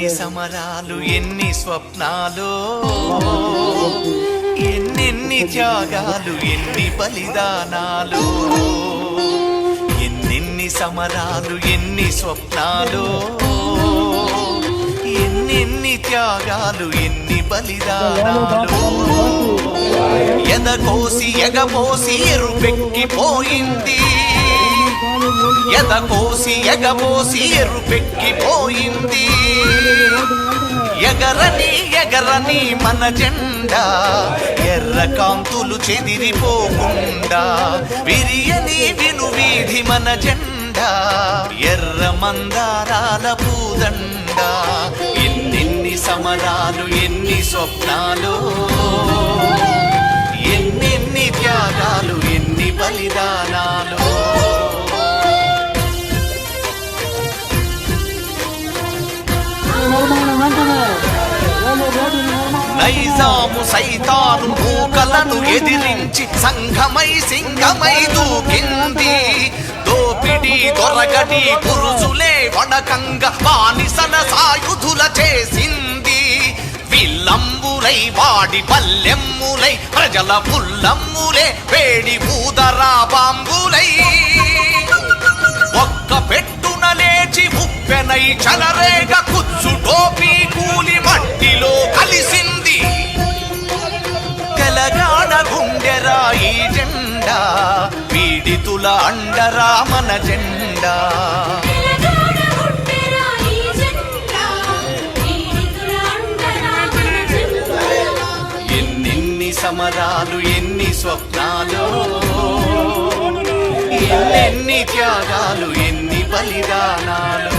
ఎన్ని సమరాలు ఎన్ని స్వప్నాలు ఎన్నెన్ని త్యాగాలు ఎన్ని బలిదానాలు ఎన్నెన్ని సమరాలు ఎన్ని స్వప్నాలు ఎన్నెన్ని త్యాగాలు ఎన్ని బలిదానాలు. ఎదకోసి ఎగపోసి ఎరుపెక్కిపోయింది. ఎదకోసి ఎగబోసి ఎరుపెక్కిపోయింది. ఎగరని ఎగరని మన జెండా ఎర్ర కాంతులు చెదిరిపోకుండా విరియని వినువీధి మన జెండా ఎర్ర మందారాల పూదండ ఎన్నెన్ని సమరాలు ఎన్ని స్వప్నాలు ఎన్నెన్ని త్యాగాలు ఎన్ని బలిదానాలు నిర్మాణం నైజాము సైతాను మూకలను ఎదిరించి సంఘమై సింగమై దూకింది. దోపిడి దొరగడి పురుషులే వడకంగ బానిసల సాయుధుల చేసింది. విల్లంబులై వాడి పల్లెమ్ములై ప్రజల పుల్లమ్ములే వేడి ఊదరా బాంబులై. ఒక్క పెట్టున లేచి ఉప్పెనై చలరేగ కుచ్చు టోపీ కూలి మట్టిలో కలిసింది. తెలంగాణ జెండా జెండా. ఎన్నెన్ని సమరాలు ఎన్ని స్వప్నాలు ఎన్నెన్ని త్యాగాలు ఎన్ని బలిదానాలు.